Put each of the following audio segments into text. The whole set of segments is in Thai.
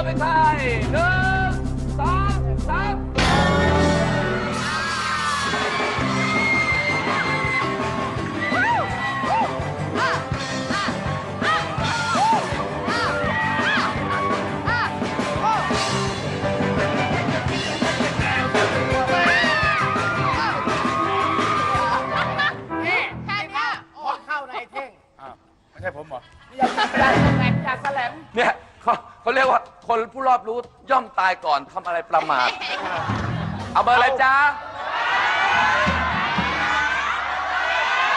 ร์เป็นใครหนึ่งสองสาม ว่าคนผู้รอบรู้ย่อมตายก่อนทำอะไรประมาท เอาเบอร์อะไรจ้า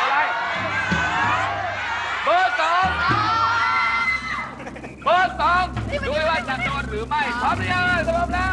อะไรเบอร์สองเบอร์สองดูว่าจะโดนหรือไม่พร้อมหรือยังพร้อมแล้ว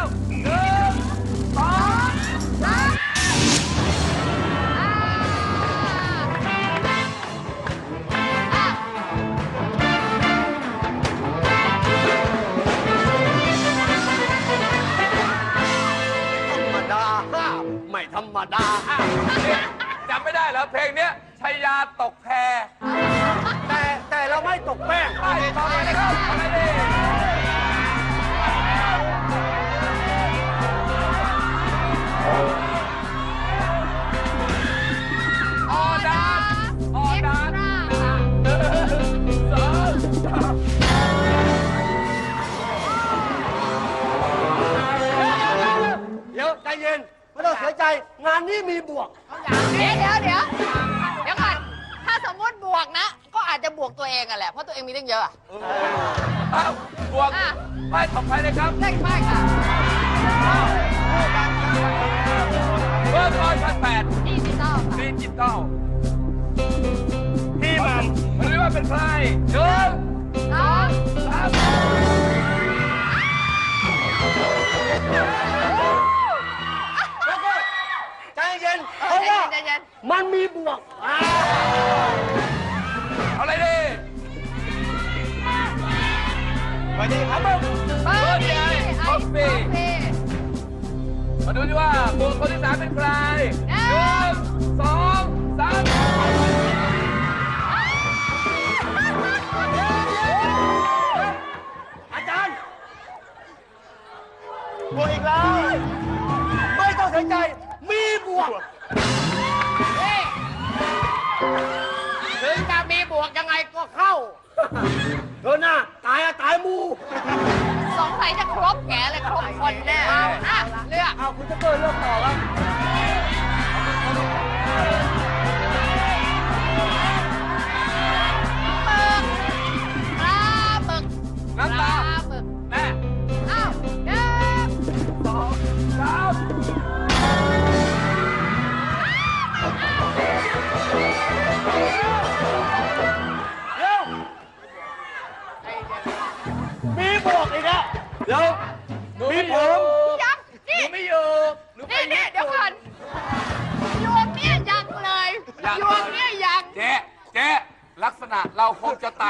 ต่อไปนะครับอะไรดีออดานออดานหนึ่งสองสามเดี๋ยวใจเย็นไม่ต้องเสียใจ งานนี้มีบวก เดี๋ยวเดี๋ยวเดี๋ยวเดี๋ยวก่อน ถ้าสมมติบวกนะ อาจจะบวกตัวเองอะแหละ เพราะตัวเองมีตั้งเยอะอะ เอ้าบวกอะ ไปต่อไปเลยครับเลขไปค่ะ เบอร์ร้อยพันแปดดิจิตอลค่ะดิจิตอลพี่มันมาดูว่าเป็นใครหนึ่งสองสามใจเย็นเอเพอราะใจว่าเย็นใจเย็นมันมีบวกอ่า เอาอะไรดีสวัสดีครับเบอร์ดีไอ้คอฟฟี่มาดูดิว่าบุคคลที่สามเป็นใครเอ้หยนึ่งสองสามอาจารย์บวกอีกแล้ว ไม่ต้องเสียใจ มีบวกถึงจะมีบว กยังไงก็เข้า เธอหน้าตายอะตายหมู สงสัยจะครบแกเลยครบคนแน่เอาอะเลือก เอาคุณจะเกิดเลือกต่อครับ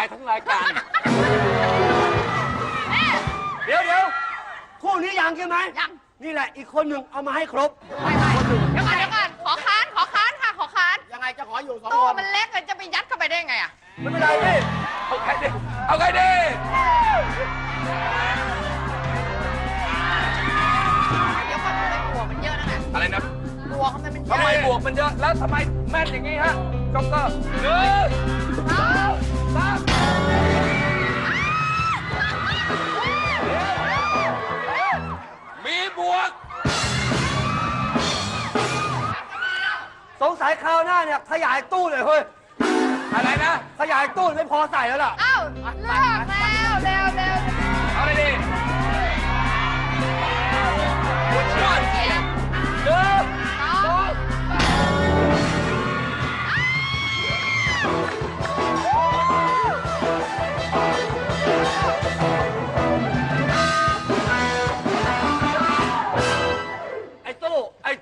ายทั้งรายการแม่เดี๋ยวเดี๋ยวคู่นี้ยังใช่ไหมยัง นี่แหละอีกคนหนึ่งเอามาให้ครบ ไม่ไม่เดี๋ยวก่อนเดี๋ยวก่อนขอค้านขอค้านค่ะ ขอค้านยังไงจะขออยู่สองตู้คนมันเล็กเลยจะไปยัดเข้าไปได้ไงอะไม่เป็นไรพี่เอาใครดีเอาใครดีเดี๋ยวก่อนทำไมบวกมันเยอะนั่นน่ะอะไรนะบวกทำไมมันเยทำไมอะบวกมันเยอะแล้วทำไมแม่นอย่างนี้ฮะจ็อกเกอร์หนึ่งสอง สามมีบวก สงสัยคราวหน้าเนี่ยขยายตู้เลยเฮ้ย อะไรนะ ขยายตู้ไม่พอใส่แล้วล่ะ อ้าวเลือกแล้วเร็วเร็ว เอาอะไรดี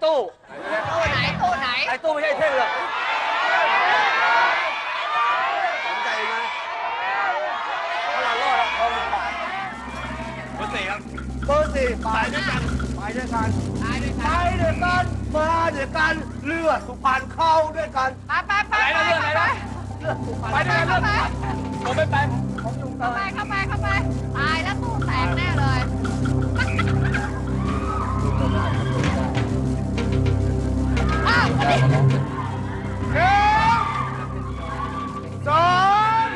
ตู้ไอ้ตู้ ตู้ไหนตู้ไหน ไอ้ตู้ไม่ใช่เท่งหรอกสนใจไหมถ้าเรารอดเราพอมีปากเบอร์สี่ครับเบอร์สี่ไปด้วยกันไปด้วยกันตายด้วยไปกันด้วยกันมาด้วยกันเลือดสุพรรณเข้าด้วยกันไปไปไปอะไรไปนะเรื่องอะไรไปนะเลือดสุพรรณไปด้วยกันเรื่องผมไม่ไปผมอยู่เข้าไปเข้าไปเข้าไปตายแล้วตู้แตกแน่เลย หนึ่งสอง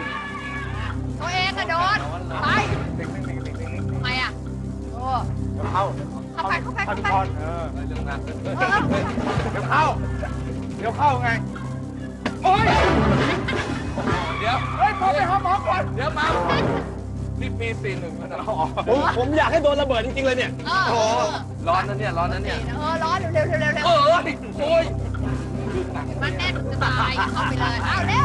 ตัวเองอะโดนไปทำไมอะโอ้เข้าเข้าไปเข้าไปเข้าไปเออเรื่องนั้นเดี๋ยวเข้าเดี๋ยวเข้าไงโอ้ยเดี๋ยวเฮ้ยพอไปหาหมอก่อนเดี๋ยวมานี่ปีสี่หนึ่งแล้วนะผมผมอยากให้โดนระเบิดจริงๆเลยเนี่ยเออเออร้อนนะเนี่ยร้อนนะเนี่ยเออร้อนเร็วเร็วเร็วเร็วเออโอ้ย จะต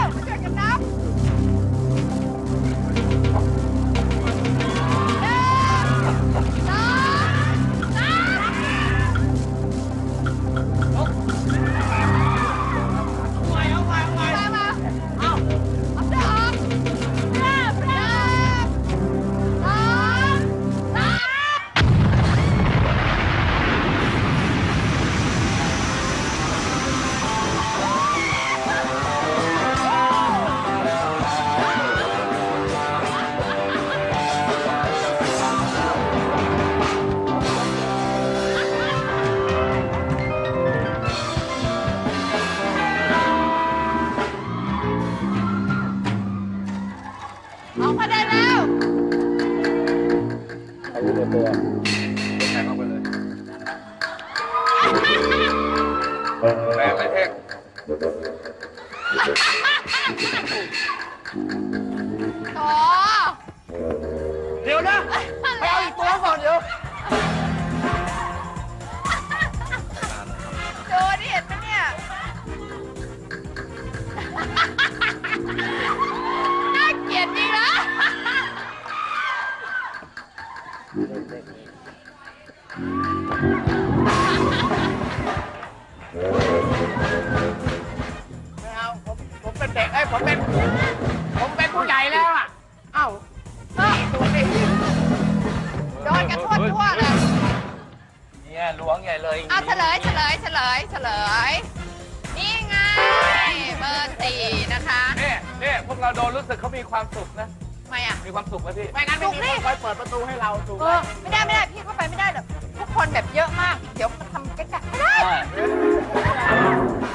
ราโดนรู้สึกเขามีความสุขนะทำไมอะ มีความสุขไหมพี่ ไม่งั้นไม่มีคนคอยเปิดประตูให้เราถูกเอไหมอไม่ได้ไม่ได้พี่เข้าไปไม่ได้หรอกทุกคนแบบเยอะมาก เดี๋ยวทำใกล้ๆไม่ได้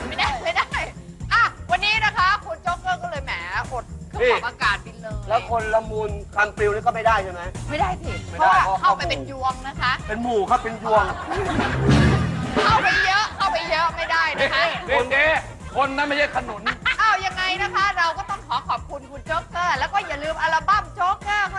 ไม่ได้ไม่ได้อะวันนี้นะคะคุณโจ๊กเกอร์ก็เลยแหมอดเครื่องปรับอากาศไปเลยแล้วคนละมูลคันปลิวนี่ก็ไม่ได้ใช่ไหม ไม่ได้สิไม่เพได้ราะว่าเพราะ เข้าไปเขาเป็นยวงนะคะ เป็นหมู่ครับเป็นยวง เข้าไปเยอะเข้าไปเยอะไม่ได้นี่นะคะนี่เจ๊คนนั้นไม่ใช่ขนุนอ้าวยังไง นะคะ เราก็ต้องขอขอบคุณคุณโจ๊กเกอร์ แล้วก็อย่าลืมอัลบั้มโจ๊กเกอร์